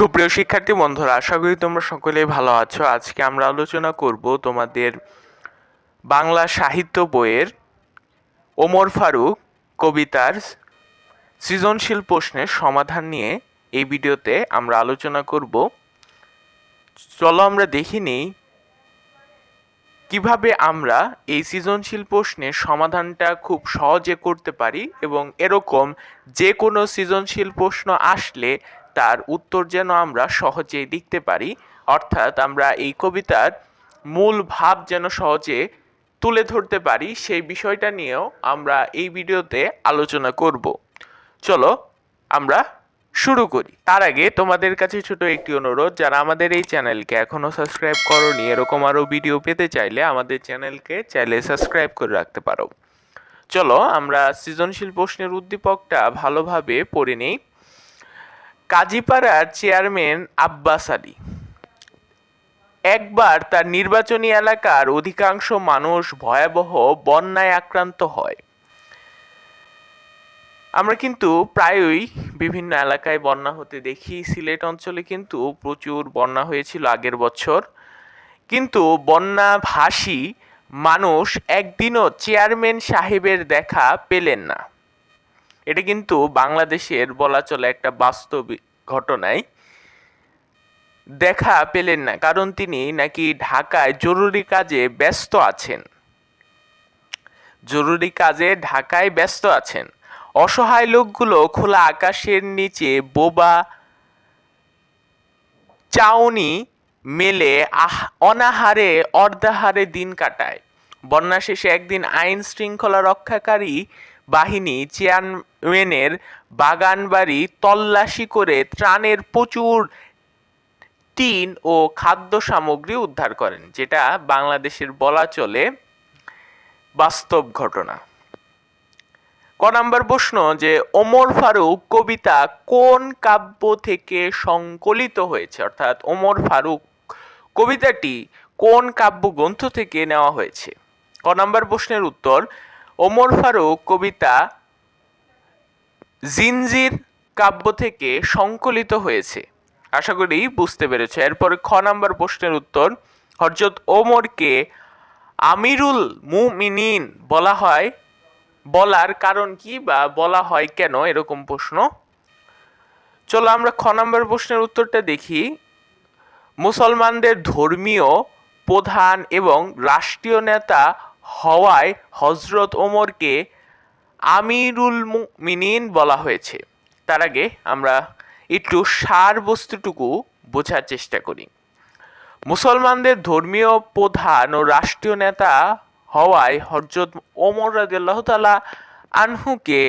সুপ্রিয় শিক্ষার্থী বন্ধুরা, আশা করি তোমরা সকলেই ভালো আছো। আজকে আমরা আলোচনা করব তোমাদের বাংলা সাহিত্য বইয়ের ওমর ফারুক কবিতার সৃজনশীল প্রশ্নের সমাধান নিয়ে এই ভিডিওতে আমরা আলোচনা করব। চলো আমরা দেখে নিই কীভাবে আমরা এই সৃজনশীল প্রশ্নের সমাধানটা খুব সহজে করতে পারি এবং এরকম যে কোনো সৃজনশীল প্রশ্ন আসলে তার উত্তর যেন আমরা সহজেই লিখতে পারি। অর্থাৎ আমরা এই কবিতার মূল ভাব যেন সহজে তুলে ধরতে পারি, সেই বিষয়টা নিয়েও আমরা এই ভিডিওতে আলোচনা করব। চলো আমরা শুরু করি। তার আগে তোমাদের কাছে ছোট একটি অনুরোধ, যারা আমাদের এই চ্যানেলকে এখনও সাবস্ক্রাইব করনি, এরকম আরও ভিডিও পেতে চাইলে আমাদের চ্যানেলকে চাইলে সাবস্ক্রাইব করে রাখতে পারো। চলো আমরা সৃজনশীল প্রশ্নের উদ্দীপকটা ভালোভাবে পড়ে নেই। কাজীপাড়ার চেয়ারম্যান আব্বাস আলী। একবার তার নির্বাচনী এলাকার অধিকাংশ মানুষ ভয়াবহ বন্যায় আক্রান্ত হয়। আমরা কিন্তু প্রায়ই বিভিন্ন এলাকায় বন্যা হতে দেখি। সিলেট অঞ্চলে কিন্তু প্রচুর বন্যা হয়েছিল আগের বছর। কিন্তু বন্যা ভাসী মানুষ একদিনও চেয়ারম্যান সাহেবের দেখা পেলেন না। এটা কিন্তু বাংলাদেশের বলা চলে একটা বাস্তব ঘটনায় দেখা পেলেন না, কারণ তিনি নাকি ঢাকায় জরুরি কাজে ব্যস্ত আছেন। জরুরি কাজে ঢাকায় ব্যস্ত আছেন। অসহায় লোকগুলো খোলা আকাশের নিচে বোবা, চাউনি মেলে আহ, অনাহারে, অর্ধাহারে দিন কাটায়। বন্যা শেষে একদিন আইন শৃঙ্খলা রক্ষাকারী বাহিনী চেয়ারম্যানের বাগানবাড়ি তল্লাশি করে ত্রাণের প্রচুর টিন ও খাদ্য সামগ্রী উদ্ধার করেন, যেটা বাংলাদেশের বলা চলে বাস্তব ঘটনা। ক নাম্বার প্রশ্ন, যে ওমর ফারুক কবিতা কোন কাব্য থেকে সংকলিত হয়েছে? অর্থাৎ ওমর ফারুক কবিতাটি কোন কাব্যগ্রন্থ থেকে নেওয়া হয়েছে? ক নাম্বার প্রশ্নের উত্তর ওমর ফারুক কবিতা জিনজির কাব্য থেকে সংকলিত হয়েছে। আশা করি বুঝতে পেরেছে। এরপরে খ নাম্বার প্রশ্নের উত্তর। হরজত ওমরকে আমিরুল মুমিনিন বলা হয়। বলার কারণ কি বা বলা হয় কেন এরকম প্রশ্ন? চলো আমরা খ নাম্বার প্রশ্নের উত্তরটা দেখি। মুসলমানদের ধর্মীয় প্রধান এবং রাষ্ট্রীয় নেতা হওয়ায় হজরত ওমরকে আমিরুল মিনিন বলা হয়েছে। তার আগে আমরা একটু সার বস্তুটুকু বোঝার চেষ্টা করি। মুসলমানদের ধর্মীয় প্রধান ও রাষ্ট্রীয় নেতা হওয়ায় হজরত ওমর রাজিয়াল্লাহ তালা আনহুকে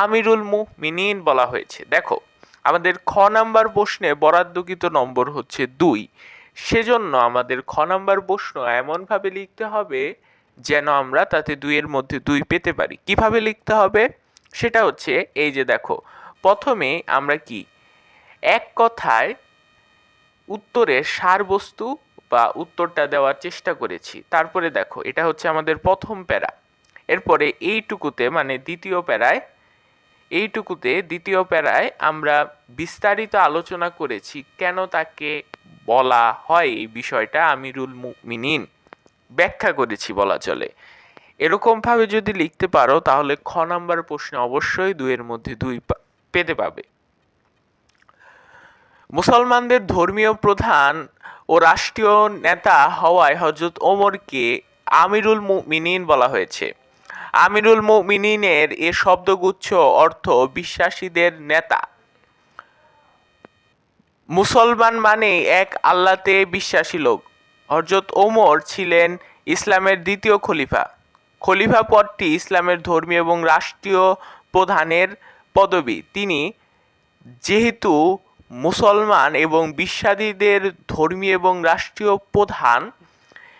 আমিরুল মুমিনিন বলা হয়েছে। দেখো, আমাদের খ নাম্বার প্রশ্নে বরাদ্দকৃত নম্বর হচ্ছে দুই। সেজন্য আমাদের খ নাম্বার প্রশ্ন এমনভাবে লিখতে হবে যেন আমরা তাতে দুইয়ের মধ্যে দুই পেতে পারি। কীভাবে লিখতে হবে? সেটা হচ্ছে, এই যে দেখো, প্রথমে আমরা কি? এক কথায় উত্তরের সারবস্তু বা উত্তরটা দেওয়ার চেষ্টা করেছি। তারপরে দেখো, এটা হচ্ছে আমাদের প্রথম প্যারা। এরপরে এইটুকুতে মানে দ্বিতীয় প্যারায়, এইটুকুতে, দ্বিতীয় প্যারায় আমরা বিস্তারিত আলোচনা করেছি কেন তাকে বলা হয় এই বিষয়টা, আমিরুল মিনিন। ব্যাখ্যা করেছি বলা চলে। এরকমভাবে যদি লিখতে পারো, তাহলে খ নাম্বার প্রশ্নে অবশ্যই দুইয়ের মধ্যে দুই পেতে পাবে। মুসলমানদের ধর্মীয় প্রধান ও রাষ্ট্রীয় নেতা হওয়ায় হজরত ওমরকে আমিরুল মিনিন বলা হয়েছে। আমিরুল মিনিনের এ শব্দগুচ্ছ অর্থ বিশ্বাসীদের নেতা। মুসলমান মানে এক আল্লাতে বিশ্বাসী লোক। হজরত ওমর ছিলেন ইসলামের দ্বিতীয় খলিফা। খলিফা পদটি ইসলামের ধর্মীয় এবং রাষ্ট্রীয় প্রধানের পদবি। তিনি যেহেতু মুসলমান এবং বিশ্বাদীদের ধর্মীয় এবং রাষ্ট্রীয় প্রধান,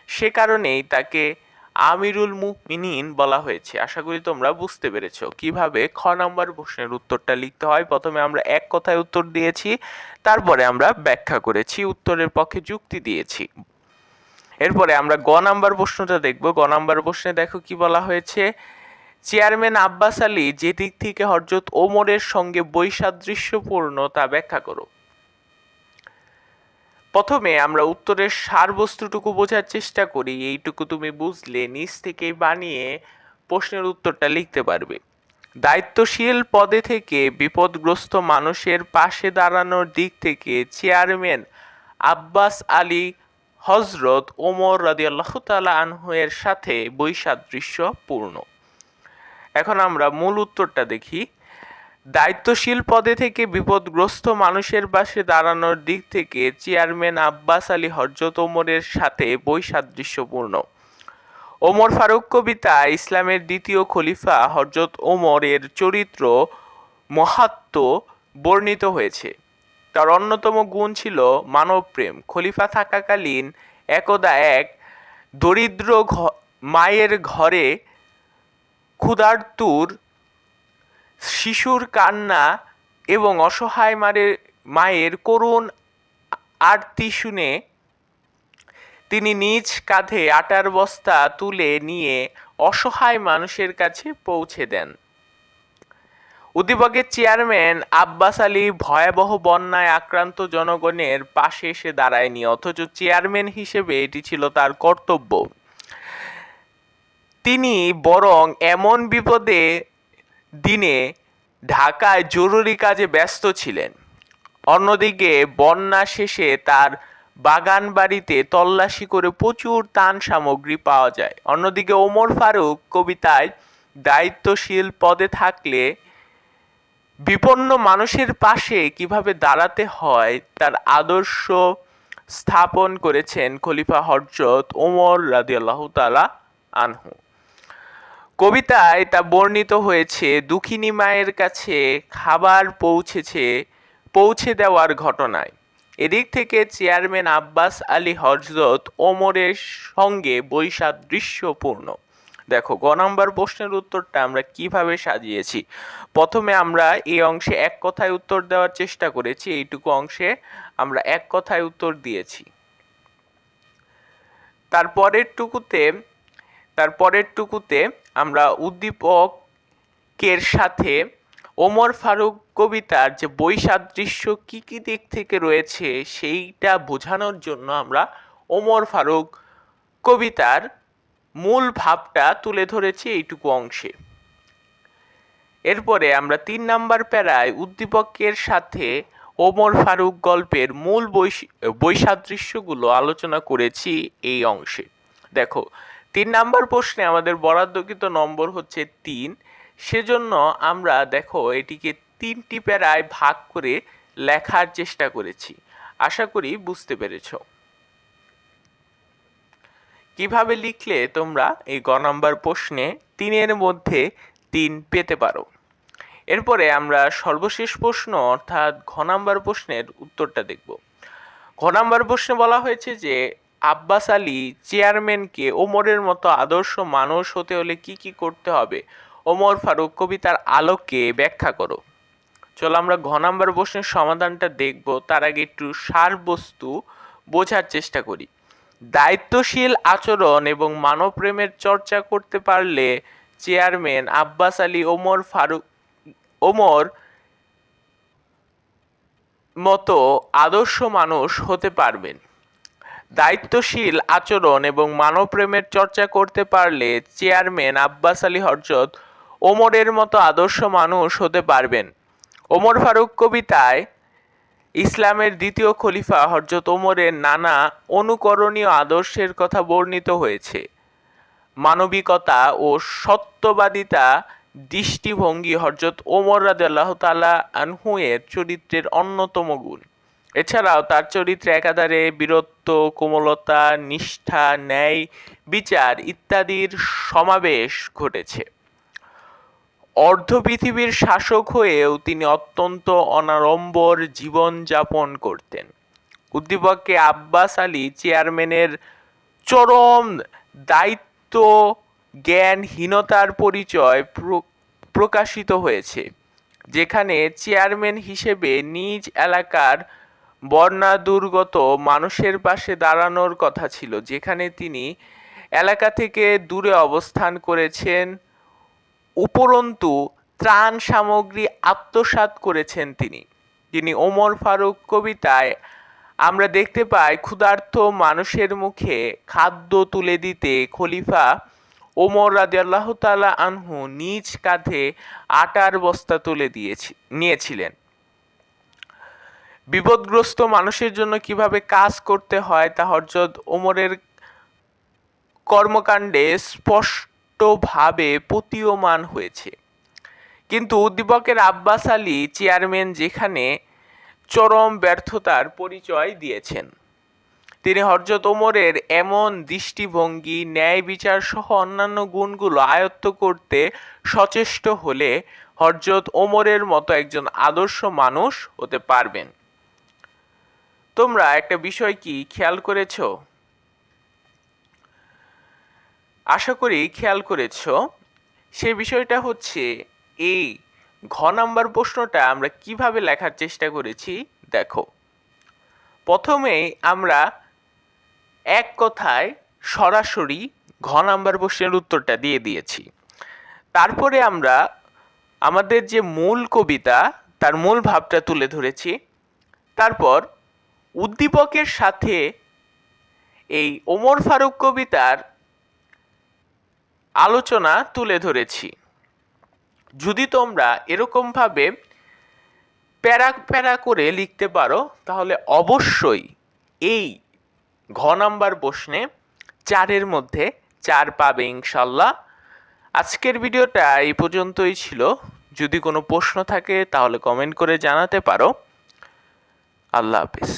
সে কারণেই তাকে আমিরুল মুমিনিন বলা হয়েছে। আশা করি তোমরা বুঝতে পেরেছ কীভাবে খ নম্বর প্রশ্নের উত্তরটা লিখতে হয়। প্রথমে আমরা এক কথায় উত্তর দিয়েছি, তারপরে আমরা ব্যাখ্যা করেছি, উত্তরের পক্ষে যুক্তি দিয়েছি। এরপরে আমরা গ নাম্বার প্রশ্নটা দেখব। গ নাম্বার প্রশ্নে দেখো কি বলা হয়েছে, চেয়ারম্যান আব্বাস আলী যে দিক থেকে হরজত ওমরের সঙ্গে বৈসাদৃশ্যপূর্ণ তা ব্যাখ্যা করো। প্রথমে আমরা উত্তরের সারবস্তুটুকু বোঝার চেষ্টা করি। এইটুকু তুমি বুঝলে নিজ থেকেই বানিয়ে প্রশ্নের উত্তরটা লিখতে পারবে। দায়িত্বশীল পদে থেকে বিপদগ্রস্ত মানুষের পাশে দাঁড়ানোর দিক থেকে চেয়ারম্যান আব্বাস আলী হজরত ওমর রাদিয়াল্লাহ তালা আনহুয়ের সাথে বৈসাদৃশ্যপূর্ণ এখন আমরা মূল উত্তরটা দেখি। দায়িত্বশীল পদে থেকে বিপদগ্রস্ত মানুষের পাশে দাঁড়ানোর দিক থেকে চেয়ারম্যান আব্বাস আলী হজরত ওমরের সাথে বৈসাদৃশ্যপূর্ণ ওমর ফারুক কবিতা ইসলামের দ্বিতীয় খলিফা হজরত ওমরের চরিত্র মহাত্ম বর্ণিত হয়েছে। তার অন্যতম গুণ ছিল মানবপ্রেম। খলিফা থাকাকালীন একদা এক দরিদ্র মায়ের ঘরে ক্ষুধার্তুর শিশুর কান্না এবং অসহায় মারে, মায়ের করুণ আরতি শুনে তিনি নিজ কাঁধে আটার বস্তা তুলে নিয়ে অসহায় মানুষের কাছে পৌঁছে দেন। উদ্দীপকের চেয়ারম্যান আব্বাস আলী ভয়াবহ বন্যায় আক্রান্ত জনগণের পাশে এসে দাঁড়ায়নি, অথচ চেয়ারম্যান হিসেবে এটি ছিল তার কর্তব্য। তিনি বরং এমন বিপদে দিনে ঢাকায় জরুরি কাজে ব্যস্ত ছিলেন। অন্যদিকে বন্যা শেষে তার বাগান বাড়িতে তল্লাশি করে প্রচুর তান সামগ্রী পাওয়া যায়। অন্যদিকে ওমর ফারুক কবিতায় দায়িত্বশীল পদে থাকলে বিপন্ন মানুষের পাশে কীভাবে দাঁড়াতে হয়, তার আদর্শ স্থাপন করেছেন খলিফা হরজত ওমর রাদিয়াল্লাহ তালা আনহু। কবিতায় তা বর্ণিত হয়েছে, দুঃখিনী মায়ের কাছে খাবার পৌঁছেছে, পৌঁছে দেওয়ার ঘটনায়। এদিক থেকে চেয়ারম্যান আব্বাস আলী হজরত ওমরের সঙ্গে বৈসাদৃশ্যপূর্ণ। দেখো, গ নম্বর প্রশ্নের উত্তরটা আমরা কীভাবে সাজিয়েছি? প্রথমে আমরা এই অংশে এক কথায় উত্তর দেওয়ার চেষ্টা করেছি, এইটুকু অংশে আমরা এক কথায় উত্তর দিয়েছি। তারপরের টুকুতে তারপরের টুকুতে আমরা উদ্দীপকের সাথে ওমর ফারুক কবিতার যে বৈসাদৃশ্য কী কী দিক থেকে রয়েছে, সেইটা বোঝানোর জন্য আমরা ওমর ফারুক কবিতার মূল ভাবটা তুলে ধরেছি এইটুকু অংশে। এরপরে আমরা তিন নাম্বার প্যারায় উদ্দীপকের সাথে ওমর ফারুক গল্পের মূল বৈসাদৃশ্যগুলো আলোচনা করেছি এই অংশে। দেখো, তিন নাম্বার প্রশ্নে আমাদের বরাদ্দকৃত নম্বর হচ্ছে তিন। সেজন্য আমরা দেখো এটিকে তিনটি প্যারায় ভাগ করে লেখার চেষ্টা করেছি। আশা করি বুঝতে পেরেছ। কীভাবে লিখলে তোমরা এই গ নম্বর প্রশ্নে তিনের মধ্যে তিন পেতে পারো? এরপরে আমরা সর্বশেষ প্রশ্ন, অর্থাৎ ঘ নম্বর প্রশ্নের উত্তরটা দেখব। ঘ নম্বর প্রশ্নে বলা হয়েছে যে, আব্বাস আলী চেয়ারম্যানকে ওমরের মতো আদর্শ মানুষ হতে হলে কি কি করতে হবে? ওমর ফারুক, কবিতার আলোকে ব্যাখ্যা করো। চলো আমরা ঘ নম্বর প্রশ্নের সমাধানটা দেখব। তার আগে একটু সার বস্তু বোঝার চেষ্টা করি। দায়িত্বশীল আচরণ এবং মানবপ্রেমের চর্চা করতে পারলে চেয়ারম্যান আব্বাস আলী ওমর ফারুক ওমর মতো আদর্শ মানুষ হতে পারবেন। দায়িত্বশীল আচরণ এবং মানবপ্রেমের চর্চা করতে পারলে চেয়ারম্যান আব্বাস আলী হরজত ওমরের মতো আদর্শ মানুষ হতে পারবেন। ওমর ফারুক কবিতায় ইসলামের দ্বিতীয় খলিফা হরজত ওমরের নানা অনুকরণীয় আদর্শের কথা বর্ণিত হয়েছে। মানবিকতা ও সত্যবাদিতা দৃষ্টিভঙ্গি হরজত ওমর রাদিয়াল্লাহ তালা আনহুয়ের চরিত্রের অন্যতম গুণ। এছাড়াও তার চরিত্রে একাধারে বীরত্ব, কোমলতা, নিষ্ঠা, ন্যায়, বিচার ইত্যাদির সমাবেশ ঘটেছে। অর্ধ পৃথিবীর শাসক হয়েও তিনি অত্যন্ত অনাড়ম্বর জীবনযাপন করতেন। উদ্দীপককে আব্বাস আলী চেয়ারম্যানের চরম দায়িত্ব, জ্ঞানহীনতার পরিচয় প্র- প্রকাশিত হয়েছে, যেখানে চেয়ারম্যান হিসেবে নিজ এলাকার বন্যা দুর্গত মানুষের পাশে দাঁড়ানোর কথা ছিল, যেখানে তিনি এলাকা থেকে দূরে অবস্থান করেছেন। উপরন্তু ত্রাণ সামগ্রী আত্মসাৎ করেছেন তিনি। তিনি ওমর ফারুক কবিতায় আমরা দেখতে পাই, ক্ষুধার্ত মানুষের মুখে খাদ্য তুলে দিতে খলিফা ওমর রাদিয়াল্লাহু তাআলা আনহু নিজ কাঁধে আটার বস্তা তুলে দিয়েছি, নিয়েছিলেন। বিপদগ্রস্ত মানুষের জন্য কীভাবে কাজ করতে হয় তা হযরত ওমরের কর্মকাণ্ডে স্পষ্টভাবে প্রতীয়মান হয়েছে। কিন্তু উদ্দীপকের আব্বাস আলী চেয়ারম্যান যেখানে চরম ব্যর্থতার পরিচয় দিয়েছেন। তিনি হরজত ওমরের এমন দৃষ্টিভঙ্গি, ন্যায় বিচার সহ অন্যান্য গুণগুলো আয়ত্ত করতে সচেষ্ট হলে হরজত ওমরের মতো একজন আদর্শ মানুষ হতে পারবেন। তোমরা একটা বিষয় কি খেয়াল করেছ? আশা করি খেয়াল করেছ, সে বিষয়টা হচ্ছে এই ঘ নাম্বার প্রশ্নটা আমরা কীভাবে লেখার চেষ্টা করেছি, দেখো। প্রথমে আমরা এক কথায় সরাসরি ঘ নাম্বার প্রশ্নের উত্তরটা দিয়ে দিয়েছি। তারপরে আমরা আমাদের যে মূল কবিতা, তার মূল ভাবটা তুলে ধরেছি। তারপর উদ্দীপকের সাথে এই ওমর ফারুক কবিতার আলোচনা তুলে ধরেছি। যদি তোমরা এরকমভাবে প্যারা প্যারা করে লিখতে পারো, তাহলে অবশ্যই এই ঘ নাম্বার প্রশ্নে চারের মধ্যে চার পাবে ইনশাল্লাহ। আজকের ভিডিওটা এই পর্যন্তই ছিল। যদি কোনো প্রশ্ন থাকে, তাহলে কমেন্ট করে জানাতে পারো। আল্লাহ হাফিজ।